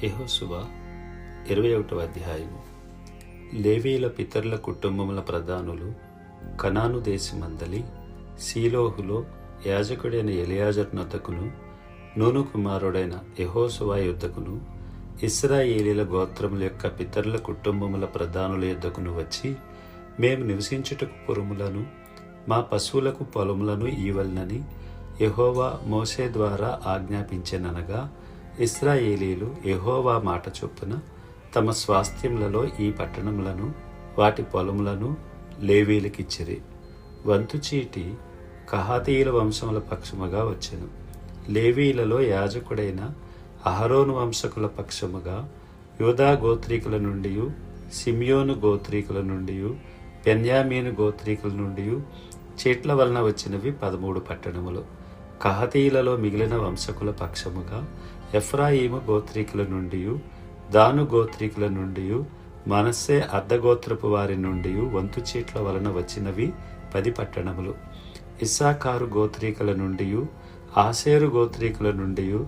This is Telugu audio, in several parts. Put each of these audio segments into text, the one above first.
యహోశువ ఇరవై ఒకటవ అధ్యాయము లేవీల పితరుల కుటుంబముల ప్రధానులు కనాను దేశమందలి సీలోహులో యాజకుడైన ఎలియాజర్నొద్దకును నూను కుమారుడైన యెహోషువ యుద్ధకును ఇస్రాయేలీల గోత్రముల యొక్క పితరుల కుటుంబముల ప్రధానుల యుద్ధకును వచ్చి మేము నివసించుటకు పురములను మా పశువులకు పొలములను ఈవలనని యహోవా మోసే ద్వారా ఆజ్ఞాపించననగా ఇస్రాయేలీలు ఎహోవా మాట చొప్పున తమ స్వాస్థ్యములలో ఈ పట్టణములను వాటి పొలములను లేవీలకిచ్చిరి వంతు చీటి కహాతీయుల వంశముల పక్షముగా వచ్చెను. లేవీలలో యాజకుడైన అహరోను వంశకుల పక్షముగా యోధా గోత్రీకుల నుండి సిమియోను గోత్రీకుల నుండి బెన్యామీను గోత్రీకుల నుండి చీట్ల వలన వచ్చినవి పదమూడు పట్టణములు. కహతీయులలో మిగిలిన వంశకుల పక్షముగా ఎఫ్రాయిము గోత్రీకుల నుండి దాను గోత్రీకుల నుండి మనస్సే అర్ధగోత్రపు వారి నుండి వంతు చీట్ల వలన వచ్చినవి పది పట్టణములు. ఇస్సాకారు గోత్రీకుల నుండి ఆసేరు గోత్రీకుల నుండి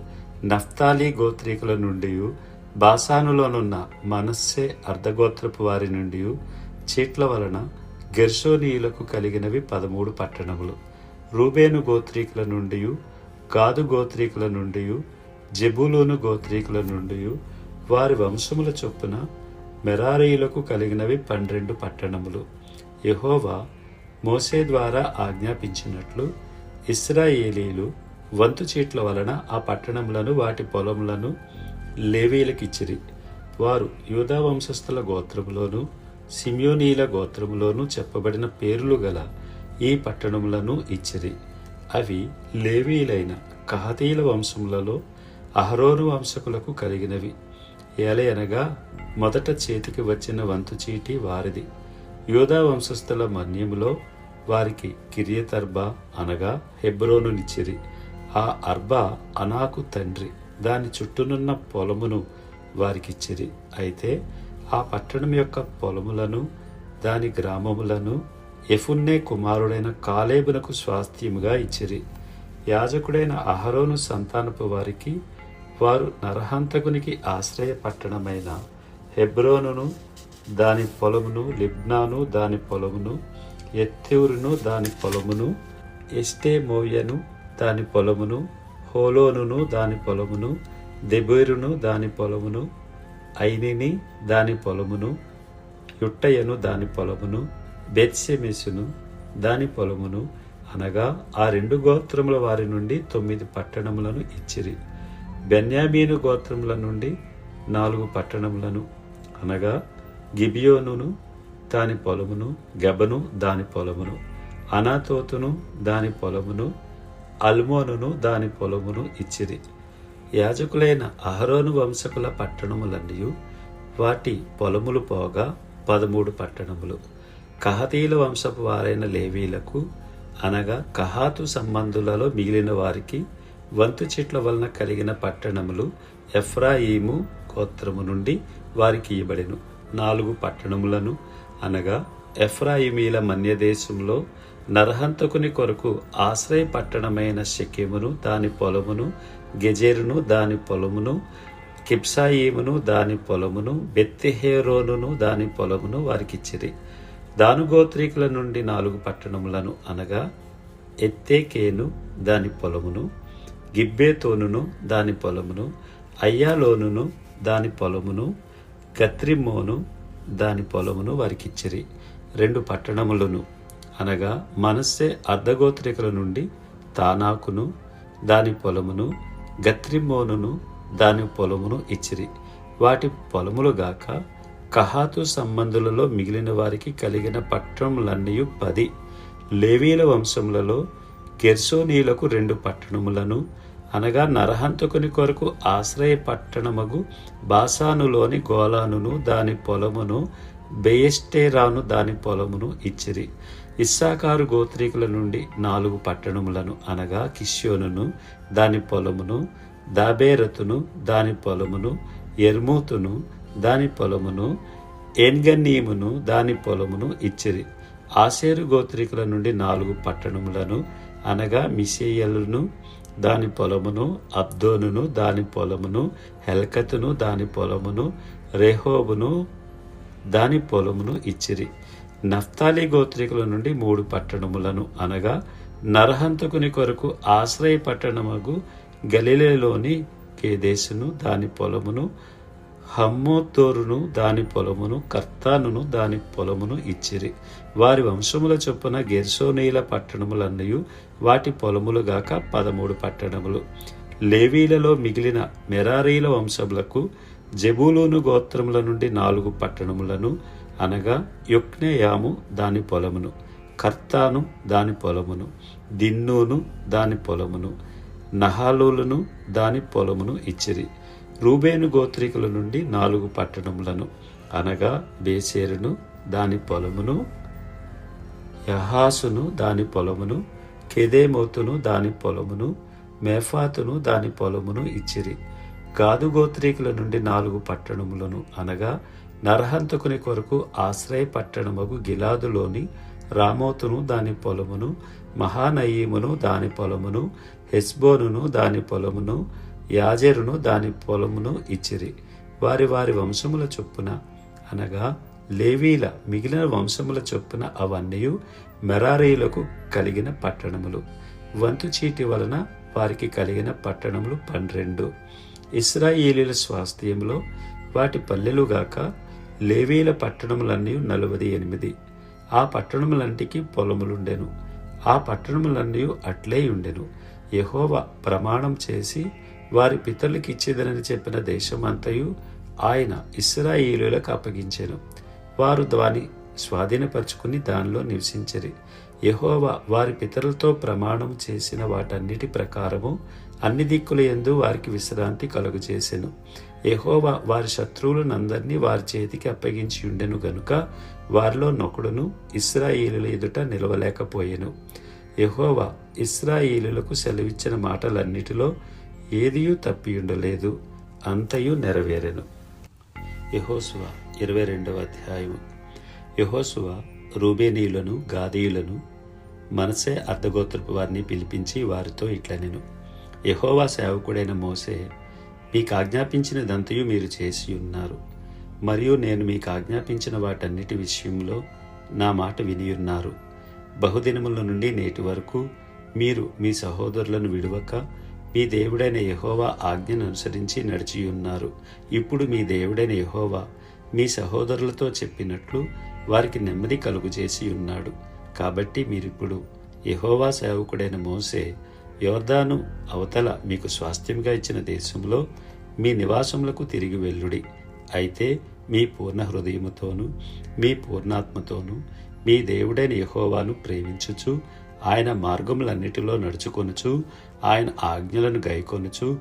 నఫ్తాలి గోత్రీకుల నుండి బాసానులోనున్న మనస్సే అర్ధగోత్రపు వారి నుండి చీట్ల వలన గెర్షోనీయులకు కలిగినవి పదమూడు పట్టణములు. రూబేను గోత్రీకుల నుండి గాదు గోత్రీకుల నుండి జెబులోను గోత్రీకుల నుండి వారి వంశముల చొప్పున మెరారీలకు కలిగినవి పన్నెండు పట్టణములు. యెహోవా మోసే ద్వారా ఆజ్ఞాపించినట్లు ఇస్రాయేలీలు వంతు చీట్ల వలన ఆ పట్టణములను వాటి పొలములను లేవీలకిచ్చిరి వారు యూదా వంశస్థుల గోత్రములోను సిమ్యోనీల గోత్రములోను చెప్పబడిన పేర్లు గల ఈ పట్టణములను ఇచ్చిరి? అవి లేవీలైన కహతీల వంశములలో అహరోరు వంశకులకు కలిగినవి. ఏలయనగా మొదట చేతికి వచ్చిన వంతు చీటి వారిది. యోధా వంశస్థుల మన్యములో వారికి కిరియతర్బ అనగా హెబ్రోనునిచ్చిరి ఆ అర్బ అనాకు తండ్రి. దాని చుట్టూనున్న పొలమును వారికిచ్చిరి. అయితే ఆ పట్టణం యొక్క పొలములను దాని గ్రామములను ఎఫున్నే కుమారుడైన కాలేబులకు స్వాస్థ్యముగా ఇచ్చిరి. యాజకుడైన అహరోను సంతానపు వారికి వారు నరహంతకునికి ఆశ్రయ పట్టణమైన హెబ్రోనును దాని పొలమును లిబ్నాను దాని పొలమును ఎత్తూరును దాని పొలమును ఎస్టేమోయను దాని పొలమును హోలోనును దాని పొలమును దెబేరును దాని పొలమును ఐనిని దాని పొలమును యుట్టయను దాని పొలమును బెత్సెమెసును దాని పొలమును అనగా ఆ రెండు గోత్రముల వారి నుండి తొమ్మిది పట్టణములను ఇచ్చిరి. బెన్యామీను గోత్రముల నుండి నాలుగు పట్టణములను అనగా గిబియోనును దాని పొలమును గెబను దాని పొలమును అనాతోతును దాని పొలమును అల్మోనును దాని పొలమును ఇచ్చిరి. యాజకులైన అహరోను వంశకుల పట్టణములన్నీ వాటి పొలములు పోగా పదమూడు పట్టణములు. కహతీల వంశపు వారైన లేవీలకు అనగా కహాతు సంబంధులలో మిగిలిన వారికి వంతు చెట్ల వలన కలిగిన పట్టణములు ఎఫ్రాయిము గోత్రము నుండి వారికి ఇవ్వబడెను. నాలుగు పట్టణములను అనగా ఎఫ్రాయిమీల మన్యదేశంలో నరహంతకుని కొరకు ఆశ్రయ పట్టణమైన షెకెమును దాని పొలమును గెజెరును దాని పొలమును కిప్సాయిమును దాని పొలమును బెత్తిహేరోనును దాని పొలమును వారికిచ్చిరి. దానుగోత్రీకుల నుండి నాలుగు పట్టణములను అనగా ఎత్తేకేను దాని పొలమును గిబ్బేతోనును దాని పొలమును అయ్యాలోనును దాని పొలమును గత్రిమ్మోను దాని పొలమును వారికిచ్చిరి. రెండు పట్టణములను అనగా మనస్సే అర్ధగోత్రికల నుండి తానాకును దాని పొలమును గత్రిమ్మోనును దాని పొలమును ఇచ్చిరి. వాటి పొలములు గాక కహాతు సంబంధులలో మిగిలిన వారికి కలిగిన పట్టణములన్నీ పది. లేవీల వంశములలో గెర్సోనీలకు రెండు పట్టణములను అనగా నరహంతకుని కొరకు ఆశ్రయ పట్టణమగు బాసానులోని గోలానును దాని పొలమును బెయస్టేరాను దాని పొలమును ఇచ్చిరి. ఇస్సాకారు గోత్రీకుల నుండి నాలుగు పట్టణములను అనగా కిష్యోనును దాని పొలమును దాబేరతును దాని పొలమును ఎర్మూతును దాని పొలమును ఎన్గన్నీమును దాని పొలమును ఇచ్చిరి. ఆసేరు గోత్రికుల నుండి నాలుగు పట్టణములను అనగా మిసేయలును దాని పొలమును అబ్దోనును దాని పొలమును హెల్కతును దాని పొలమును రెహోబును దాని పొలమును ఇచ్చిరి. నఫ్తాలి గోత్రికుల నుండి మూడు పట్టణములను అనగా నరహంతకుని కొరకు ఆశ్రయ పట్టణముగు గలిలేలోని కేదేశును దాని పొలమును హమ్మోతోరును దాని పొలమును కర్తానును దాని పొలమును ఇచ్చిరి. వారి వంశముల చొప్పున గెర్సోనీల పట్టణములన్నయు వాటి పొలములుగాక పదమూడు పట్టణములు. లేవీలలో మిగిలిన మెరారీల వంశములకు జబూలూను గోత్రముల నుండి నాలుగు పట్టణములను అనగా యొక్నేయాము దాని పొలమును కర్తాను దాని పొలమును దిన్నూను దాని పొలమును నహాలులను దాని పొలమును ఇచ్చిరి. రూబేను గోత్రికుల నుండి నాలుగు పట్టణములను అనగా బేసేరును దాని పొలమును యహాసును దాని పొలమును కెదేమోతును దాని పొలమును మేఫాతును దాని పొలమును ఇచ్చిరి. గాదు గోత్రీకుల నుండి నాలుగు పట్టణములను అనగా నరహంతకుని కొరకు ఆశ్రయ పట్టణమగు గిలాదులోని రామోతును దాని పొలమును మహానయీమును దాని పొలమును హెస్బోనును దాని పొలమును యాజెరును దాని పొలమును ఇచ్చిరి. వారి వారి వంశముల చొప్పున అనగా లేవీల మిగిలిన వంశముల చొప్పున అవన్నీ మెరారీలకు కలిగిన పట్టణములు. వంతు చీటి వలన వారికి కలిగిన పట్టణములు పన్నెండు. ఇస్రాయేలీల స్వాస్థ్యంలో వాటి పల్లెలుగాక లేవీల పట్టణములన్నీ నలభై ఎనిమిది. ఆ పట్టణములంటికి పొలములుండెను. ఆ పట్టణములన్నీ అట్లే ఉండెను. యహోవ ప్రమాణం చేసి వారి పితరులకు ఇచ్చేదనని చెప్పిన దేశమంతయు ఆయన ఇస్రాయిలులకు అప్పగించాను. వారు దాని స్వాధీనపరుచుకుని దానిలో నివసించరి. యహోవా వారి పితరులతో ప్రమాణం చేసిన వాటన్నిటి ప్రకారము అన్ని దిక్కుల ఎందు వారికి విశ్రాంతి కలుగు చేసెను యహోవా వారి శత్రువులనందరినీ వారి చేతికి అప్పగించి ఉండెను గనుక వారిలో నొకడును ఇస్రాయేలుల ఎదుట నిలవలేకపోయెను. యహోవా ఇస్రాయేలులకు సెలవిచ్చిన మాటలన్నిటిలో ఏదియూ తప్పియుండలేదు అంతయు నెరవేరెను. యహోసువ ఇరవై రెండవ అధ్యాయము. యహోసువ రూబేనీయులను గాదీయులను మనసే అర్ధగోత్రపు వారిని పిలిపించి వారితో ఇట్లనెను. యహోవా సేవకుడైన మోసే మీకు ఆజ్ఞాపించినదంతయు మీరు చేసి ఉన్నారు. మరియు నేను మీకు ఆజ్ఞాపించిన వాటన్నిటి విషయంలో నా మాట వినియున్నారు. బహుదినముల నుండి నేటి వరకు మీరు మీ సహోదరులను విడువక మీ దేవుడైన యహోవా ఆజ్ఞను అనుసరించి నడిచియున్నారు. ఇప్పుడు మీ దేవుడైన యహోవా మీ సహోదరులతో చెప్పినట్లు వారికి నెమ్మది కలుగు చేసి ఉన్నాడు కాబట్టి మీరిప్పుడు యహోవా సేవకుడైన మోసే యోర్దాను అవతల మీకు స్వాస్థ్యంగా ఇచ్చిన దేశంలో మీ నివాసములకు తిరిగి వెళ్ళుడి. అయితే మీ పూర్ణ హృదయముతోను మీ పూర్ణాత్మతోను మీ దేవుడైన యహోవాను ప్రేమించుచు ఆయన మార్గములన్నిటిలో నడుచుకొనుచు ఆయన ఆజ్ఞలను గైకొనుచు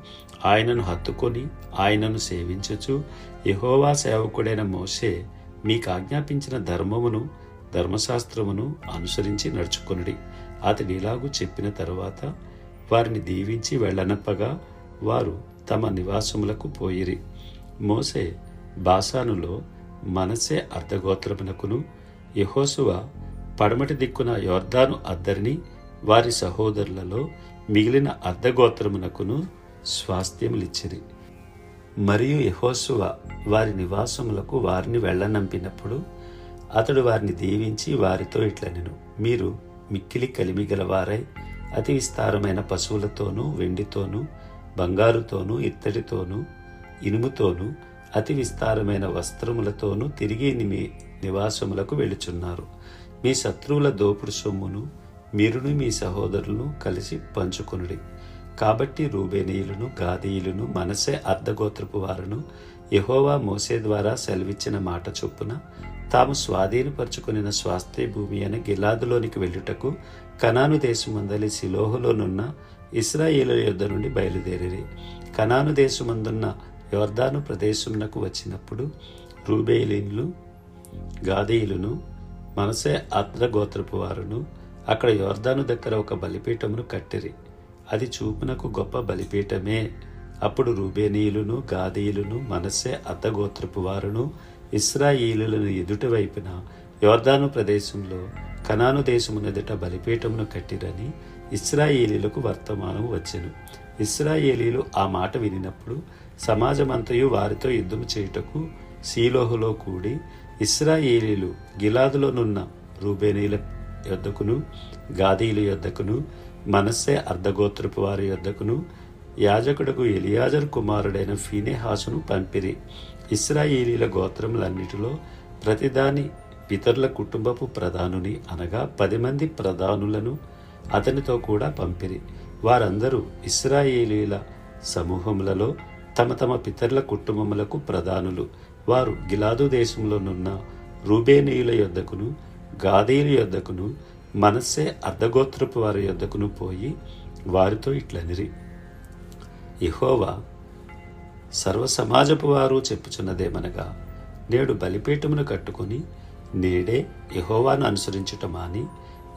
ఆయనను హత్తుకొని ఆయనను సేవించుచు. యహోవా సేవకుడైన మోసే మీకు ఆజ్ఞాపించిన ధర్మమును ధర్మశాస్త్రమును అనుసరించి నడుచుకొనుడి. అతడు ఇలాగూ చెప్పిన తరువాత వారిని దీవించి వెళ్ళనప్పగా వారు తమ నివాసములకు పోయిరి. మోసే బాసానులో మనసే అర్ధగోత్రమునకును యహోసువ పడమటి దిక్కున యోర్ధాను అద్దరిని వారి సహోదరులలో మిగిలిన అర్ధగోత్రమునకును స్వాస్థ్యములిచ్చిరి మరియు యహోసువ వారి నివాసములకు వారిని వెళ్ళనంపినప్పుడు అతడు వారిని దీవించి వారితో ఇట్లనెను. మీరు మిక్కిలి కలిమి గలవారై అతి విస్తారమైన పశువులతోనూ వెండితోనూ బంగారుతోనూ ఇత్తడితోనూ ఇనుముతోనూ అతి విస్తారమైన వస్త్రములతోనూ తిరిగి మీ నివాసములకు వెళుచున్నారు మీ శత్రువుల దోపుడు సొమ్మును మీరును మీ సహోదరులను కలిసి పంచుకొనుడి. కాబట్టి రూబేనీయులను గాదీయులను మనసే అర్ధగోత్రపు వారును యహోవా మోసే ద్వారా సెలవిచ్చిన మాట చొప్పున తాము స్వాధీనపరుచుకుని స్వాస్థ్య భూమి అని గిలాదులోనికి వెళ్ళుటకు కనాను దేశమందలి సిలోహులోనున్న ఇస్రాయేలు యుద్ధ నుండి బయలుదేరి కనాను దేశమందున్న యోర్దాను ప్రదేశమునకు వచ్చినప్పుడు రూబేలీన్లు గాదీయులను మనసే అద్రగోత్రపు వారును. అక్కడ యోర్దాను దగ్గర ఒక బలిపీఠమును కట్టిరి. అది చూపునకు గొప్ప బలిపీఠమే. అప్పుడు రూబేనీయులను గాదీయులను మనసే అర్ధగోత్రపు వారును ఇస్రాయిలులను ఎదుట వైపున యోర్దాను ప్రదేశంలో కనాను దేశమునెదుట బలిపీఠమును కట్టిరని ఇస్రాయేలీలకు వర్తమానం వచ్చెను. ఇస్రాయేలీలు ఆ మాట వినినప్పుడు సమాజమంతయు వారితో యుద్ధము చేయుటకు సీలోహులో కూడి ఇస్రాయేలీలు గిలాదులోనున్న రూబేనీల యొద్దకును గాదీల యొద్దకును మనస్సే అర్ధగోత్రపు వారి యొద్దకును యాజకుడకు ఎలియాజర్ కుమారుడైన ఫీనేహాసును పంపిరి. ఇస్రాయేలీల గోత్రములన్నిటిలో ప్రతిదాని పితరుల కుటుంబపు ప్రధానుని అనగా పది మంది ప్రధానులను అతనితో కూడా పంపిరి. వారందరూ ఇస్రాయేలీల సమూహములలో తమ తమ పితరుల కుటుంబములకు ప్రధానులు. వారు గిలాదు దేశంలోనున్న రూబేనీయుల యొద్దకును గాదీల యొద్దకును మనస్సే అర్ధగోత్రపు వారి యొద్దకును పోయి వారితో ఇట్లనిరి. ఇహోవా సర్వ సమాజపు వారు చెప్పుచున్నదేమనగా నేడు బలిపీఠమును కట్టుకుని నేడే యహోవాను అనుసరించుటమాని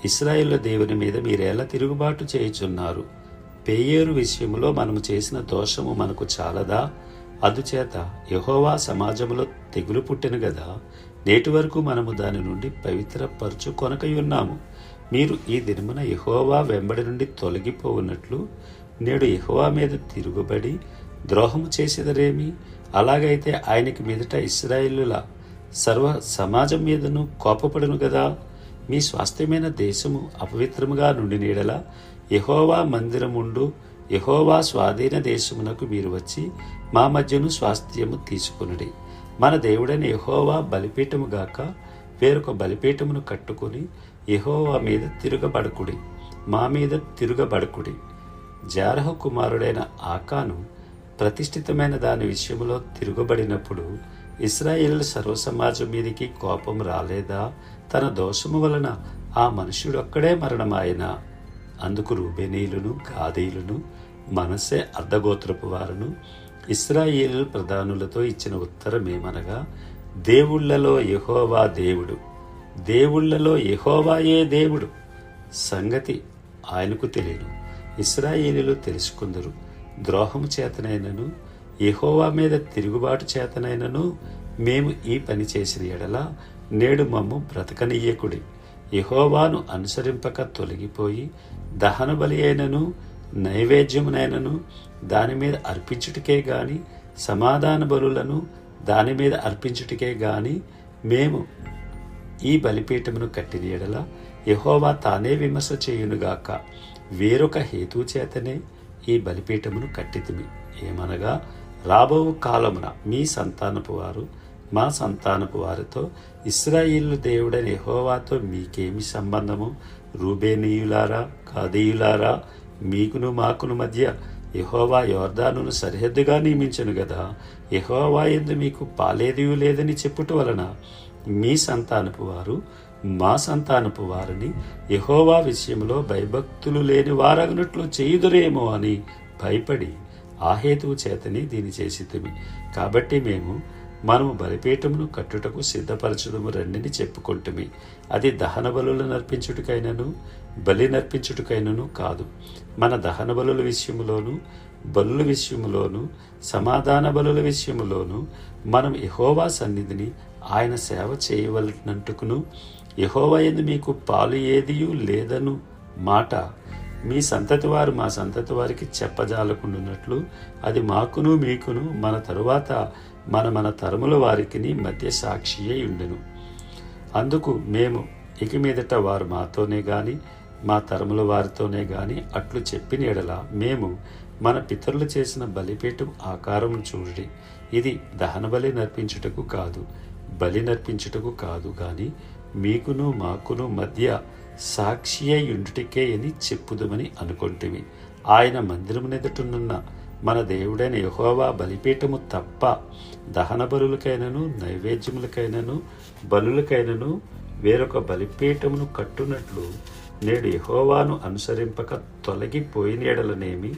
ఇస్రాయేళ్ళ దేవుని మీద మీరేలా తిరుగుబాటు చేయుచున్నారు. పేయేరు విషయంలో మనము చేసిన దోషము మనకు చాలదా? అందుచేత యహోవా సమాజములో తెగులు పుట్టెను గదా నేటి వరకు మనము దాని నుండి పవిత్రపరచు కొనకయున్నాము మీరు ఈ దినమున యహోవా వెంబడి నుండి తొలగిపోవున్నట్లు నేడు యహోవా మీద తిరుగుబడి ద్రోహము చేసేదరేమి? అలాగైతే ఆయనకి మీదట ఇస్రాయిలుల సర్వ సమాజం మీదను కోపపడును గదా. మీ స్వాస్థ్యమైన దేశము అపవిత్రముగా నుండి నీడల యహోవా మందిరముండు యహోవా స్వాధీన దేశమునకు మీరు వచ్చి మా మధ్యను స్వాస్థ్యము తీసుకునుడి. మన దేవుడైన యహోవా బలిపీఠము గాక వేరొక బలిపీఠమును కట్టుకుని యహోవా మీద తిరగబడకుడి. మా మీద తిరగబడకుడి. జారహ కుమారుడైన ఆకాను ప్రతిష్ఠితమైన దాని విషయంలో తిరుగుబడినప్పుడు ఇస్రాయేల్ సర్వసమాజం మీదికి కోపం రాలేదా? తన దోషము వలన ఆ మనుష్యుడొక్కడే మరణమాయన? అందుకు రూబేనీయులను గాదీయులను మనసే అర్ధగోత్రపు వారును. ఇస్రాయేల్ ప్రధానులతో ఇచ్చిన ఉత్తరం ఏమనగా దేవుళ్ళలో యహోవా దేవుడు దేవుళ్ళలో యహోవాయే దేవుడు. సంగతి ఆయనకు తెలియను. ఇస్రాయేలీలు తెలుసుకుందరు. ద్రోహము చేతనైనను యహోవా మీద తిరుగుబాటు చేతనైనను మేము ఈ పని చేసిన ఎడల నేడు మమ్ము బ్రతకనీయకుడి. యహోవాను అనుసరింపక తొలగిపోయి దహన బలి అయినను నైవేద్యమునైనను దాని మీద అర్పించుటకే గాని సమాధాన బలులను దాని మీద అర్పించుటకే గాని మేము ఈ బలిపీఠమును కట్టిన ఎడల తానే విమర్శ చేయునుగాక వేరొక హేతు చేతనే ఈ బలిపీఠమును కట్టితిమి. ఏమనగా రాబో కాలమున మీ సంతానపు వారు మా సంతానపు వారితో ఇస్రాయిల్ దేవుడైన యహోవాతో మీకేమి సంబంధము? రూబేనీయులారా కాదీయులారా మీకును మాకును మధ్య యహోవా యోర్దానును సరిహద్దుగా నియమించను గదా. యహోవా ఎందు మీకు పాలేది లేదని చెప్పుట వలన మీ సంతానపు వారు మా సంతానపు వారిని యహోవా విషయంలో భయభక్తులు లేని వారగినట్లు చేయుదురేమో అని భయపడి ఆ హేతువు చేతని దీని చేసి కాబట్టి మేము మనము బలిపీఠమును కట్టుటకు సిద్ధపరచుదము రండిని చెప్పుకుంటుమి. అది దహన బలులు నర్పించుటకైనను బలి నర్పించుటకైనను కాదు. మన దహన బలుల విషయములోను బలుల విషయములోను సమాధాన బలుల విషయములోను మనం యహోవా సన్నిధిని ఆయన సేవ చేయవలనంటుకును. యహోవా ఎందు మీకు పాలు ఏదియూ లేదను మాట మీ సంతతి వారు మా సంతతి వారికి చెప్పజాలకుండున్నట్లు అది మాకును మీకును మన తరువాత మన మన తరముల వారికి మధ్య సాక్షి అయి ఉండెను. అందుకు మేము ఇక మీదట వారు మాతోనే గాని మా తరముల వారితోనే గాని అట్లు చెప్పిన ఎడల మేము మన పితరులు చేసిన బలిపీఠం ఆకారం చూడి ఇది దహన బలి నర్పించుటకు కాదు బలి నర్పించుటకు కాదు కానీ మీకును మాకును మధ్య సాక్షి అయ్యుండుటికే అని చెప్పుదుమని అనుకొంటివి ఆయన మందిరమునెదుటనున్న మన దేవుడైన యహోవా బలిపీఠము తప్ప దహన బలులకైనను నైవేద్యములకైనను బలులకైనను వేరొక బలిపీఠమును కట్టునట్లు నేడు యహోవాను అనుసరింపక తొలగిపోయిన ఎడలనేమి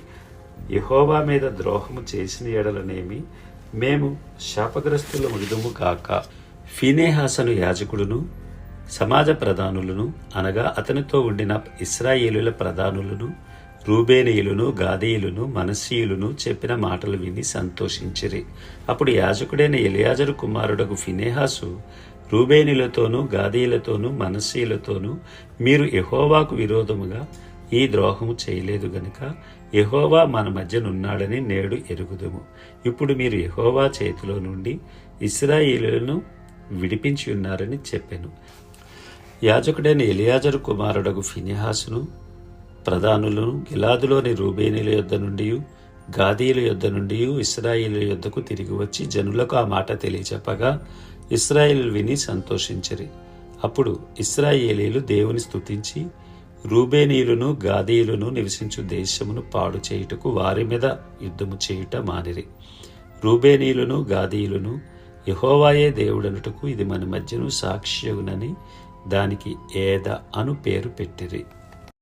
యహోవా మీద ద్రోహము చేసిన ఎడలనేమి మేము శాపగ్రస్తుల ముగిదుము కాక ఫీనేహాసను యాజకుడును సమాజ ప్రధానులను అనగా అతనితో ఉండిన ఇస్రాయేలుల ప్రధానులను రూబేనీయులను గాదీయులను మనస్సీయులను చెప్పిన మాటలు విని సంతోషించిరి. అప్పుడు యాజకుడైన ఎలియాజరు కుమారుడకు ఫినేహాసు రూబేనిలతోనూ గాదీయులతోనూ మనస్సీయులతోనూ మీరు ఎహోవాకు విరోధముగా ఈ ద్రోహము చేయలేదు గనుక ఎహోవా మన మధ్యనున్నాడని నేడు ఎరుగుదుము. ఇప్పుడు మీరు ఎహోవా చేతిలో నుండి ఇస్రాయేలులను విడిపించి ఉన్నారని చెప్పాను. యాజకుడైన ఎలియాజరు కుమారుడగు ఫినిహాసును ప్రధానులను గిలాదులోని రూబేనీల యొద్ద నుండి గాదీల యొద్ద నుండి ఇస్రాయిల్ యొద్దకు తిరిగి వచ్చి జనులకు ఆ మాట తెలియచెప్పగా ఇస్రాయిల్ విని సంతోషించరి. అప్పుడు ఇస్రాయేలీలు దేవుని స్తుతించి రూబేనీయులను గాదీయులను నివసించు దేశమును పాడు చేయుటకు వారి మీద యుద్ధము చేయుట మానిరి. రూబేనీయులను గాదీయులను యహోవాయే దేవుడనుటకు ఇది మన మధ్యను సాక్ష్యగునని దానికి ఏద అను పేరు పెట్టిరి.